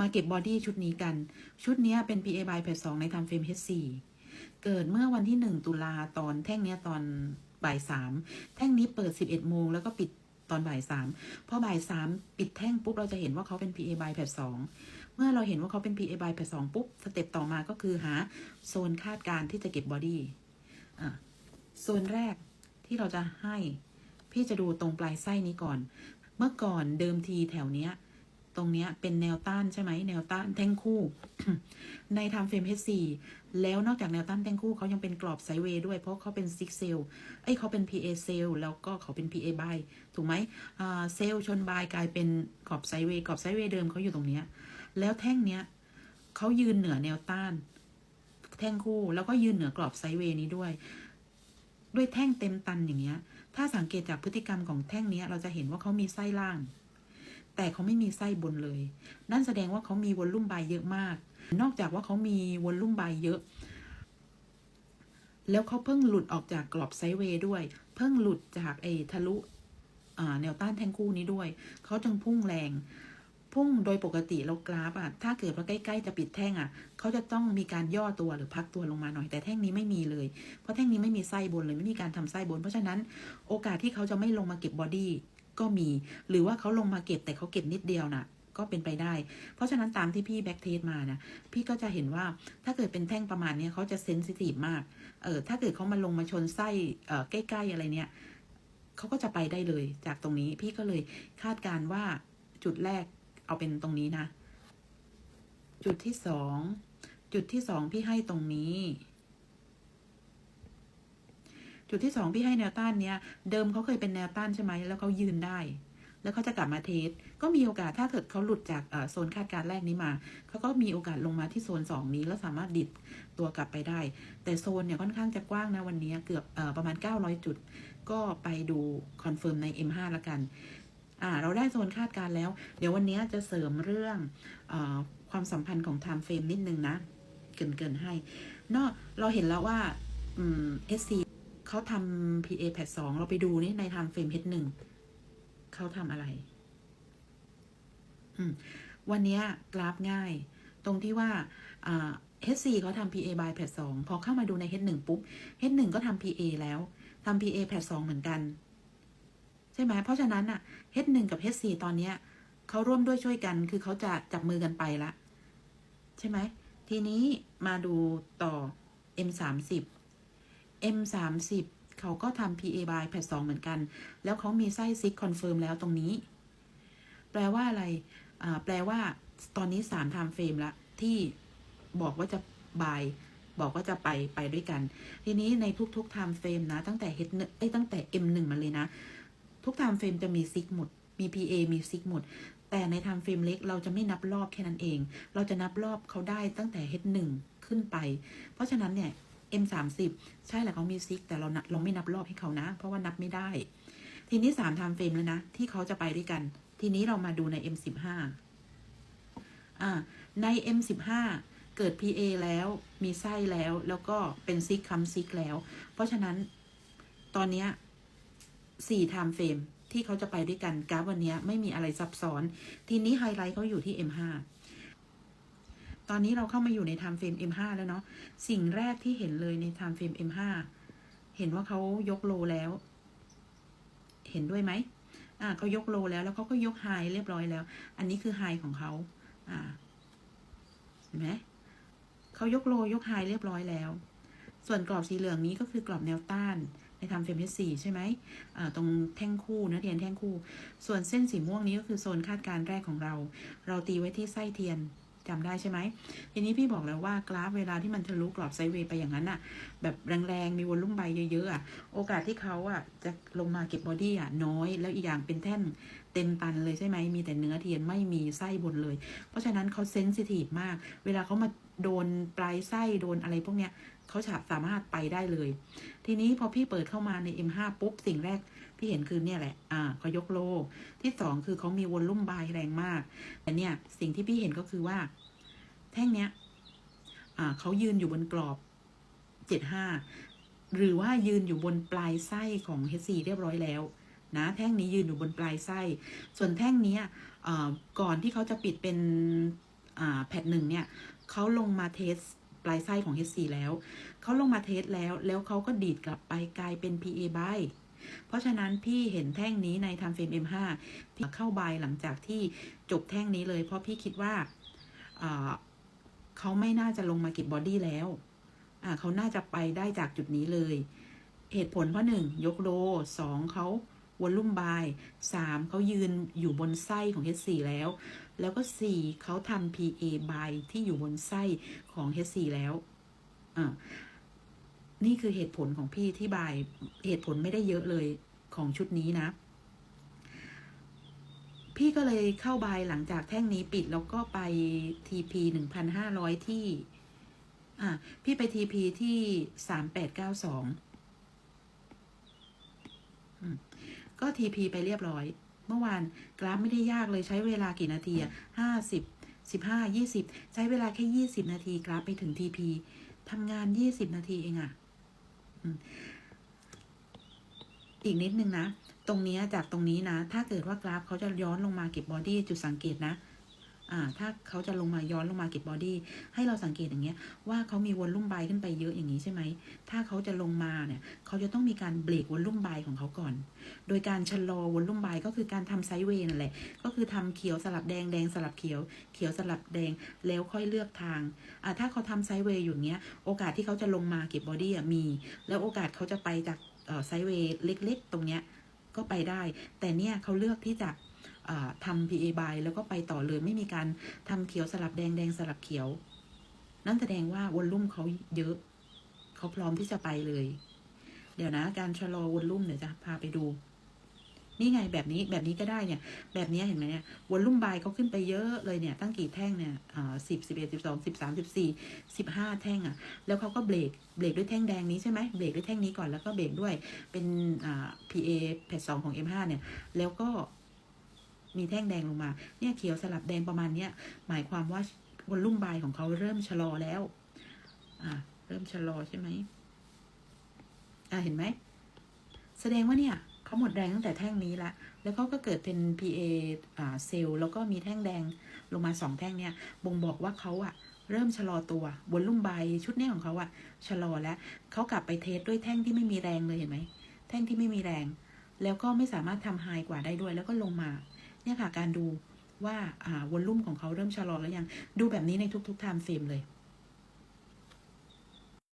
มาเก็บบอดี้ชุดนี้กัน ชุดนี้เป็น PA by 8 2ในทำเฟรม H4 เกิดเมื่อวันที่ 1 ตุลาตอนแท่งเนี้ยตอนบ่ายสามแท่งนี้เปิด 11โมงแล้วก็ปิดตอนบ่ายสามพอบ่ายสามปิดแท่งปุ๊บ เราจะเห็นว่าเขาเป็น PA by 8 2เมื่อเราเห็นว่าเขาเป็น PA by 8 2ปุ๊บ สเต็ปต่อมาก็คือหาโซนคาดการที่จะเก็บบอดี้อะโซนแรกที่เราจะให้ พี่จะดูตรงปลายไส้นี้ก่อน เมื่อก่อนเดิมทีแถวเนี้ย รงเนี้ยเป็นแนวต้านใช่ไหมแนวต้านแท่งคู่ ในทำเฟรม H4 แล้วนอกจากแนวต้านแท่งคู่เขายังเป็นกรอบไซเวย์ด้วยเพราะเขาเป็นซิกเซลเอ้ยเขาเป็น PA เซลแล้วก็เขาเป็น PA บายถูกไหมเซลชนบายกลายเป็นกรอบไซด์เวย์กรอบไซเวย์เดิมเขาอยู่ตรงเนี้ยแล้วแท่งเนี้ยเขายืนเหนือแนวต้าน แท่งคู่แล้วก็ยืนเหนือกรอบไซเวย์นี้ด้วย ด้วยแท่งเต็มตันอย่างเงี้ยถ้าสังเกตจากพฤติกรรมของแท่งนี้เราจะเห็นว่าเขามีไส้ล่าง แต่เขาไม่มีไส้บนเลย นั่นแสดงว่าเขามีวอลลุ่มใบเยอะมาก นอกจากว่าเขามีวอลลุ่มใบเยอะ แล้วเขาเพิ่งหลุดออกจากกรอบไซด์เวย์ด้วย เพิ่งหลุดจากไอ้ทะลุแนวต้านแท่งคู่นี้ด้วย เขาจึงพุ่งแรง พุ่งโดยปกติแล้วกราฟอะถ้าเกิดว่าใกล้ๆจะปิดแท่งอะเขาจะต้องมีการย่อตัวหรือพักตัวลงมาหน่อย แต่แท่งนี้ไม่มีเลย เพราะแท่งนี้ไม่มีไส้บนเลยไม่มีการทำไส้บน เพราะฉะนั้นโอกาสที่เขาจะไม่ลงมาเก็บบอดี้ ก็มี หรือว่าเขาลงมาเก็บแต่เขาเก็บนิดเดียวน่ะ ก็เป็นไปได้ เพราะฉะนั้นตามที่พี่แบ็กเทสมานะพี่ก็จะเห็นว่าถ้าเกิดเป็นแท่งประมาณนี้เขาจะเซนซิทีฟมากเออถ้าเกิดเขามาลงมาชนไส้เออใกล้ ๆ อะไรเนี้ยเขาก็จะไปได้เลยจากตรงนี้พี่ก็เลยคาดการณ์ว่าจุดแรกเอาเป็นตรงนี้นะ จุดที่สองจุดที่สองพี่ให้ตรงนี้ จุดที่สองพี่ให้แนวต้านเนี้ยเดิมเขาเคยเป็นแนวต้านใช่ไหมแล้วเขายืนได้ แล้วเขาจะกลับมาเทสก็มีโอกาสถ้าเกิดเขาหลุดจากโซนคาดการณ์แรกนี้มาเขาก็มีโอกาสลงมาที่โซน 2 นี้แล้วสามารถดิดตัวกลับไปได้ แต่โซนเนี่ยค่อนข้างจะกว้างนะวันนี้เกือบอประมาณ 900 จุด ก็ไปดูคอนเฟิร์มใน M5 ละกันอ่าเราได้โซนคาดการณ์แล้ว เดี๋ยววันนี้จะเสริมเรื่องอความสัมพันธ์ของ time frame นิดนึงนะ เกินเกินให้เนาะเราเห็นแล้วว่าอืม SC เขาทำ PA แพท2เราไปดูนี่ใน time frame H1 เขาทำอะไร วันนี้กราฟง่าย ตรงที่ว่า H4 เขาทำ PA by แพท2พอเข้ามาดูใน H1 ปุ๊บ H1 ก็ทำ PA แล้วทำ PA แพท2เหมือนกัน ใช่ไหม เพราะฉะนั้นอะ H1 กับ H4 ตอนเนี้ยเขาร่วมด้วยช่วยกัน คือเขาจะจับมือกันไปละ ใช่ไหม ทีนี้มาดูต่อ M30 M30 เขาก็ทำ PA by แพท2เหมือนกัน แล้วเขามีไส้ซิกคอนเฟิร์มแล้วตรงนี้ แปลว่าอะไร แปลว่าตอนนี้สามไทม์เฟรมละ ที่บอกว่าจะบาย บอกว่าจะไปไปด้วยกัน ทีนี้ในทุกๆไทม์เฟรมนะ ตั้งแต่ H เอ้ตั้งแต่ M1 มาเลยนะ ทุกไทม์เฟรมจะมีซิกหมด มี PA มีซิกหมด แต่ในไทม์เฟรมเล็กเราจะไม่นับรอบแค่นั้นเอง เราจะนับรอบเขาได้ตั้งแต่ H1 ขึ้นไป เพราะฉะนั้นเนี่ย M30 ใช่แหละเขามีซิกแต่เราเราไม่นับรอบให้เขานะ เพราะว่านับไม่ได้ ทีนี้สามไทม์เฟรมแล้วนะ ที่เขาจะไปด้วยกัน ทีนี้เรามาดูใน M15 อ่าใน M15 เกิด PA แล้วมีไส้แล้วแล้วก็เป็นซิกคัมซิกแล้ว เพราะฉะนั้นตอนนี้สี่ไทม์เฟรมที่เขาจะไปด้วยกันกราฟวันนี้ไม่มีอะไรซับซ้อน ทีนี้ไฮไลท์เขาอยู่ที่ M5 ตอนนี้เราเข้ามาอยู่ในไทม์เฟรม M5 แล้วเนาะ สิ่งแรกที่เห็นเลยในไทม์เฟรม M5 เห็นว่าเขายกโลแล้ว เห็นด้วยไหมอ่าเขายกโลแล้วแล้วเขาก็ยกไฮเรียบร้อยแล้ว อันนี้คือไฮของเขาอ่าเห็นไหมเขายกโลยกไฮเรียบร้อยแล้ว ส่วนกรอบสีเหลืองนี้ก็คือกรอบแนวต้านในทำเฟรมที่สี่ใช่ไหมอ่าตรงแท่งคู่นะเทียนแท่งคู่ ส่วนเส้นสีม่วงนี้ก็คือโซนคาดการณ์แรกของเรา เราตีไว้ที่ไส้เทียน จำได้ใช่ไหม ทีนี้พี่บอกแล้วว่ากราฟเวลาที่มันทะลุกรอบไซเวย์ไปอย่างนั้นอะแบบแรงๆ มีวอลลุ่มใบเยอะๆอะโอกาสที่เขาอะจะลงมาเก็บบอดี้อะน้อย แล้วอีกอย่างเป็นแท่นเต็มตันเลยใช่ไหม มีแต่เนื้อเทียนไม่มีไส้บนเลย เพราะฉะนั้นเขาเซนซิทีฟมาก เวลาเขามาโดนปลายไส้โดนอะไรพวกเนี้ย เขาสามารถไปได้เลย ทีนี้พอพี่เปิดเข้ามาใน M5 ปุ๊บ สิ่งแรกพี่เห็นคือเนี่ยแหละ อ่าเขายกโล ที่สองคือเขามีวอลลุ่มบายแรงมาก แต่เนี่ยสิ่งที่พี่เห็นก็คือว่า แท่งเนี้ย อ่าเขายืนอยู่บนกรอบเจ็ดห้าหรือว่ายืนอยู่บนปลายไส้ของ H4 เรียบร้อยแล้วนะแท่งนี้ยืนอยู่บนปลายไส้ ส่วนแท่งเนี้ยอ่าก่อนที่เขาจะปิดเป็นอ่าแพทหนึ่งเนี่ยเขาลงมาเทส ปลายไส้ของ H4 แล้ว เขาลงมาเทสแล้ว แล้วเขาก็ดีดกลับไปกลายเป็น PA by เพราะฉะนั้นพี่เห็นแท่งนี้ใน Time Frame M5 พี่เข้าบายหลังจากที่จบแท่งนี้เลย เพราะพี่คิดว่าเขาไม่น่าจะลงมาเก็บบอดี้แล้วเขาน่าจะไปได้จากจุดนี้เลย เหตุผลเพราะหนึ่งยกโลสองเขา วอลลุ่มบายสามเขายืนอยู่บนไส้ของ H4 แล้ว แล้วก็สี่เขาทำ PA by ที่อยู่บนไส้ของ H4 แล้วอ่านี่คือเหตุผลของพี่ที่บายเหตุผลไม่ได้เยอะเลยของชุดนี้นะ พี่ก็เลยเข้าบายหลังจากแท่งนี้ปิดแล้วก็ไป TP หนึ่งพันห้าร้อยที่ อ่าพี่ไป TP ที่สามแปดเก็ TP ไปเรียบร้อย เมื่อวานกราฟไม่ได้ยากเลยใช้เวลากี่นาทีอะห้าสิบสิบห้ายี่สิบใช้เวลาแค่ยี่สิบนาทีกราฟไปถึง TP ทำงานยี่สิบนาทีเองอะอีกนิดนึงนะ ตรงนี้จากตรงนี้นะ ถ้าเกิดว่ากราฟเขาจะย้อนลงมาเก็บบอดี้จุดสังเกตนะ อ่าถ้าเขาจะลงมาย้อนลงมาเก็บบอดี้ให้เราสังเกตอย่างเงี้ยว่าเขามีวอลลุ่มใบขึ้นไปเยอะอย่างนี้ใช่ไหมถ้าเขาจะลงมาเนี่ยเขาจะต้องมีการเบรกวอลลุ่มใบของเขาก่อน โดยการชะลอวอลลุ่มใบก็คือการทำไซด์เวย์นั่นแหละก็คือทำเขียวสลับแดงแดงสลับเขียว เขียวสลับแดงแล้วค่อยเลือกทางอ่าถ้าเขาทำไซด์เวย์อยู่างเงี้ยโอกาสที่เขาจะลงมาเก็บบอดี้มี แล้วโอกาสเขาจะไปจากไซด์เวย์เล็ก ๆ ตรงเนี้ยก็ไปได้ แต่เนี่ยเขาเลือกที่จะ ทำ PA by แล้วก็ไปต่อเลยไม่มีการทำเขียวสลับแดงแดงสลับเขียว นั่นแสดงว่าวอลลุ่มเขาเยอะ เขาพร้อมที่จะไปเลย เดี๋ยวนะการชะลอวอลลุ่มเดี๋ยวจะพาไปดู นี่ไงแบบนี้แบบนี้ก็ได้เนี่ย แบบนี้เห็นไหมเนี่ยวอลลุ่มบายเขาขึ้นไปเยอะเลยเนี่ย ตั้งกี่แท่งเนี่ยสิบสิบเอ็ดสิบสองสิบสามสิบสี่สิบห้าแท่งอะ แล้วเขาก็เบรกเบรกด้วยแท่งแดงนี้ใช่ไหมเบรกด้วยแท่งนี้ก่อนแล้วก็เบรกด้วยเป็นอ่า PA แพทสองของ M5 เนี่ย แล้วก็ มีแท่งแดงลงมา เนี่ยเขียวสลับแดงประมาณเนี้ยหมายความว่าวอลลุ่มบายของเขาเริ่มชะลอแล้ว อ่า เริ่มชะลอใช่ไหมอ่าเห็นไหม แสดงว่าเนี่ยเขาหมดแรงตั้งแต่แท่งนี้ละ แล้วเขาก็เกิดเป็น PA อ่าเซลล์แล้วก็มีแท่งแดงลงมาสองแท่งเนี่ย บ่งบอกว่าเขาอะเริ่มชะลอตัวบนลุ่มใบชุดเนี้ยของเขาอะชะลอแล้วเขากลับไปเทสด้วยแท่งที่ไม่มีแรงเลยเห็นไหม แท่งที่ไม่มีแรง แล้วก็ไม่สามารถทำไฮกว่าได้ด้วย แล้วก็ลงมา เนี่ยค่ะการดูว่าอ่าวอลลุ่มของเขาเริ่มชะลอแล้วยัง ดูแบบนี้ในทุกๆไทม์เฟรมเลย